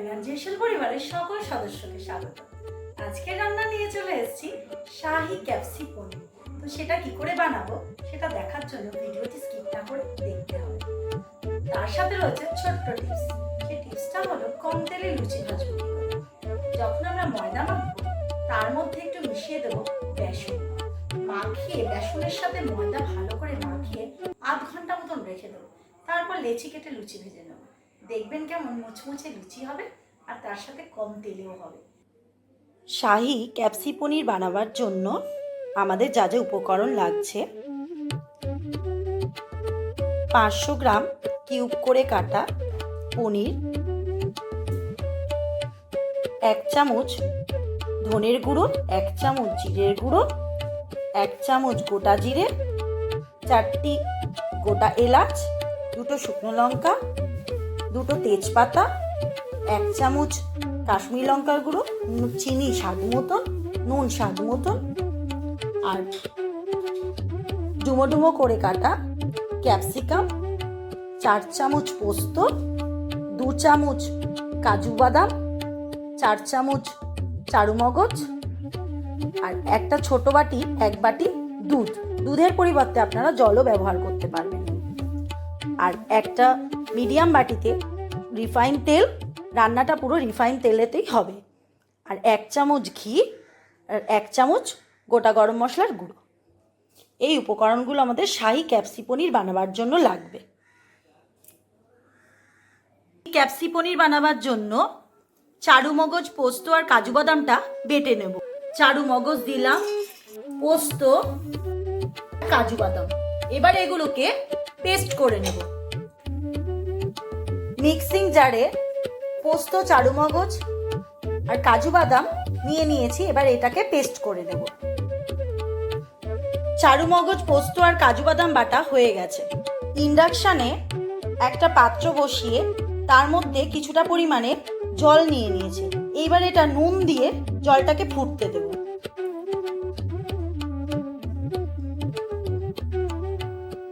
এনার্জেশন পরিবারের সকল সদস্যকে স্বাগত। আজকে রান্না নিয়ে চলে এসেছি শাহি ক্যাপসি পনির তো সেটা কি করে বানাবো সেটা দেখার জন্য ভিডিওটি স্কিপ না করে দেখতে হবে। তার সাথে রয়েছে ছোট্ট টিপস। টিপসটা হলো কম তেলে লুচি যখন আমরা ময়দা মাখবো, তার মধ্যে একটু মিশিয়ে দেবো বেসন। মাখিয়ে বেসনের সাথে ময়দা ভালো করে মাখিয়ে আধ ঘণ্টা মতন রেখে দেবো। তারপর লেচি কেটে লুচি ভেজে নেব। দেখবেন কেমন মুচমুচে লুচি হবে আর তার সাথে কম তেলেও হবে। শাহি ক্যাপসি পনির বানাবার জন্য আমাদের যা যা উপকরণ লাগছে, পাঁচশো গ্রাম কিউব করে কাটা পনির, এক চামচ ধনের গুঁড়ো, এক চামচ জিরের গুঁড়ো, এক চামচ গোটা জিরে, চারটি গোটা এলাচ, দুটো শুকনো লঙ্কা দুটো তেজপাতা, এক চামচ কাশ্মীর লঙ্কার গুঁড়ো, চিনি স্বাদ মতন নুন স্বাদ মতন আর ডুমো ডুমো করে কাটা ক্যাপসিকাম, চার চামচ পোস্ত, দু চামচ কাজু বাদাম, চার চামচ চারু মগজ আর একটা ছোট বাটি, এক বাটি দুধ। দুধের পরিবর্তে আপনারা জলও ব্যবহার করতে পারবেন। আর একটা মিডিয়াম বাটিতে রিফাইন তেল, রান্নাটা পুরো রিফাইন তেলেতেই হবে। আর এক চামচ ঘি, আর এক চামচ গোটা গরম মশলার গুঁড়ো। এই উপকরণগুলো আমাদের শাহি ক্যাপসি পনির বানাবার জন্য লাগবে। ক্যাপসি পনির বানাবার জন্য চারু মগজ, পোস্ত আর কাজু বাদামটা বেটে নেব। চারু মগজ দিলাম, পোস্ত কাজু বাদাম। এবার এগুলোকে পেস্ট করে নেব। মিক্সিং জারে পোস্ত চারু মগজ আর কাজু বাদাম নিয়ে নিয়েছি। এবার এটাকে পেস্ট করে নেব। চারু মগজ পোস্ত আর কাজু বাদাম বাটা হয়ে গেছে। ইন্ডাকশানে একটা পাত্র বসিয়ে তার মধ্যে কিছুটা পরিমাণে জল নিয়ে নিয়েছি। এইবার এটা নুন দিয়ে জলটাকে ফুটতে দেব।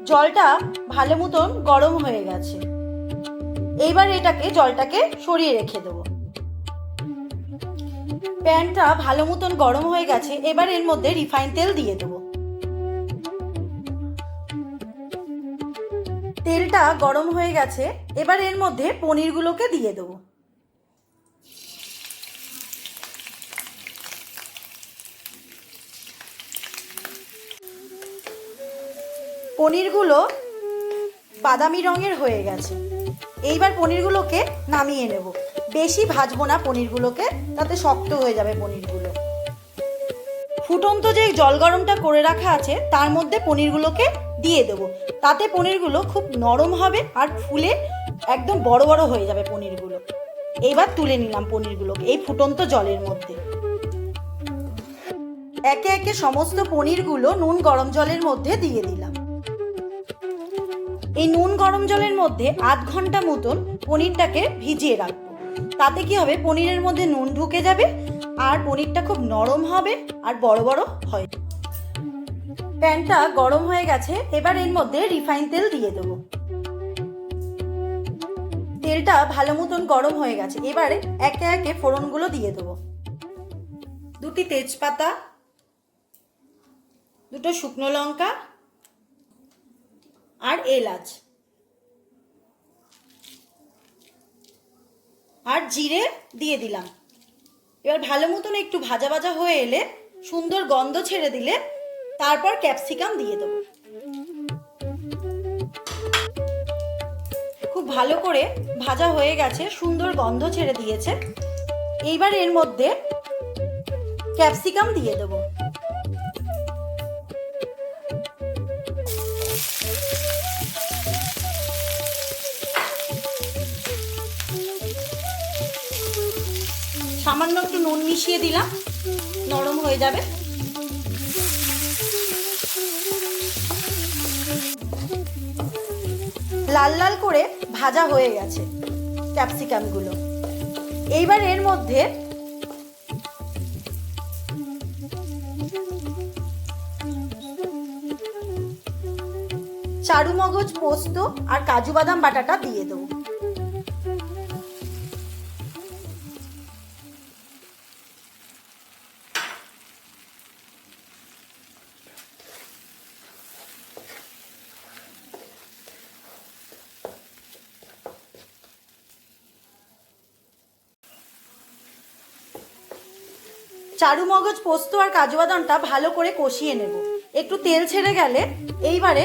জলটা ভালো মতন গরম হয়ে গেছে। এইবার এটাকে, জলটাকে সরিয়ে রেখে দেবো। প্যানটা ভালো মতন গরম হয়ে গেছে, এবার এর মধ্যে রিফাইন তেল দিয়ে দেবো। তেলটা গরম হয়ে গেছে, এবার এর মধ্যে পনিরগুলোকে দিয়ে দেবো। পনিরগুলো বাদামি রঙের হয়ে গেছে। এইবার পনিরগুলোকে নামিয়ে নেব। বেশি ভাজবো না পনিরগুলোকে, তাতে শক্ত হয়ে যাবে পনিরগুলো। ফুটন্ত যে জল গরমটা করে রাখা আছে, তার মধ্যে পনিরগুলোকে দিয়ে দেব। তাতে পনিরগুলো খুব নরম হবে আর ফুলে একদম বড় বড় হয়ে যাবে পনিরগুলো। এইবার তুলে নিলাম পনিরগুলোকে এই ফুটন্ত জলের মধ্যে। একে একে সমস্ত পনিরগুলো নুন গরম জলের মধ্যে দিয়ে দিলাম। এই নুন গরম জলের মধ্যে আধ ঘণ্টা মতন পনিরটাকে ভিজিয়ে রাখব। তাতে কি হবে? পনিরের মধ্যে নুন ঢুকে যাবে আর পনিরটা খুব নরম হবে আর বড় বড় হয়। প্যানটা গরম হয়ে গেছে, এবার এর মধ্যে রিফাইন তেল দিয়ে দেবো। তেলটা ভালো মতন গরম হয়ে গেছে, এবারে একে একে ফোড়নগুলো দিয়ে দেবো। দুটি তেজপাতা, দুটো শুকনো লঙ্কা আর এলাচ। আর জিরে দিয়ে দিলাম। এবার ভালো মতন একটু ভাজা ভাজা হয়ে এলে সুন্দর গন্ধ ছেড়ে দিলে তারপর ক্যাপসিকাম দিয়ে দেবো। খুব ভালো করে ভাজা হয়ে গেছে, সুন্দর গন্ধ ছেড়ে দিয়েছে। এইবার এর মধ্যে ক্যাপসিকাম দিয়ে দেবো। সামান্য একটু নুন মিশিয়ে দিলাম। নরম হয়ে যাবে। লাল লাল করে ভাজা হয়ে গেছে ক্যাপসিকামগুলো। এইবার এর মধ্যে চারু মগজ পোস্ত আর কাজু বাদাম বাটাটা দিয়ে দেবো। চারু মগজ, পোস্ত আর কাজু বাদামটা ভালো করে কষিয়ে নেব। একটু তেল ছেড়ে গেলে এইবারে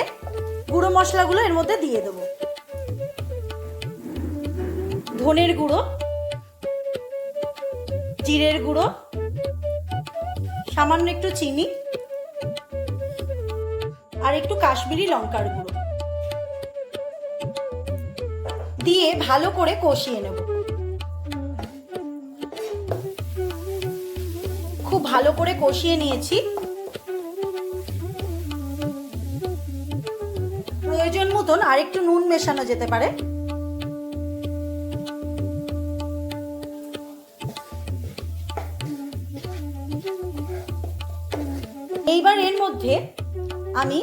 গুঁড়ো মশলাগুলো এর মধ্যে দিয়ে দেবো। ধনের গুঁড়ো, জিরের গুঁড়ো, সামান্য একটু চিনি আর একটু কাশ্মীরি লঙ্কার গুঁড়ো। দিয়ে ভালো করে কষিয়ে নেব। ভালো করে কষিয়ে নিয়েছি। প্রয়োজন মতন আরেকটু নুন মেশানো যেতে পারে। এইবার এর মধ্যে আমি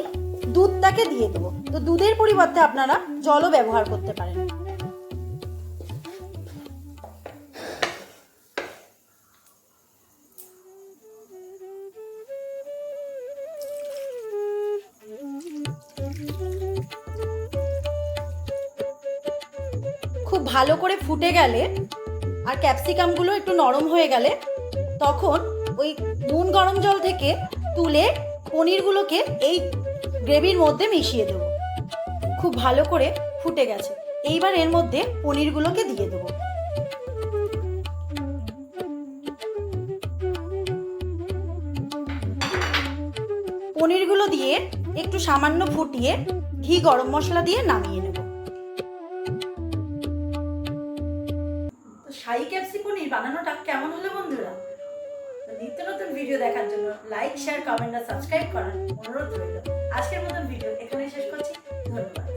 দুধটাকে দিয়ে দেবো। তো দুধের পরিবর্তে আপনারা জলও ব্যবহার করতে পারেন। ভালো করে ফুটে গেলে আর ক্যাপসিকামগুলো একটু নরম হয়ে গেলে তখন ওই নুন গরম জল থেকে তুলে পনিরগুলোকে এই গ্রেভির মধ্যে মিশিয়ে দেবো। খুব ভালো করে ফুটে গেছে। এইবার এর মধ্যে পনিরগুলোকে দিয়ে দেবো। পনিরগুলো দিয়ে একটু সামান্য ফুটিয়ে ঘি গরম মশলা দিয়ে নামিয়ে নেব। শাহি ক্যাপসি পনির বানানোটা কেমন হলো বন্ধুরা? নিত্য নতুন ভিডিও দেখার জন্য লাইক শেয়ার কমেন্ট আর সাবস্ক্রাইব করার অনুরোধ রইল। আজকের মতন ভিডিও এখানেই শেষ করছি। ধন্যবাদ।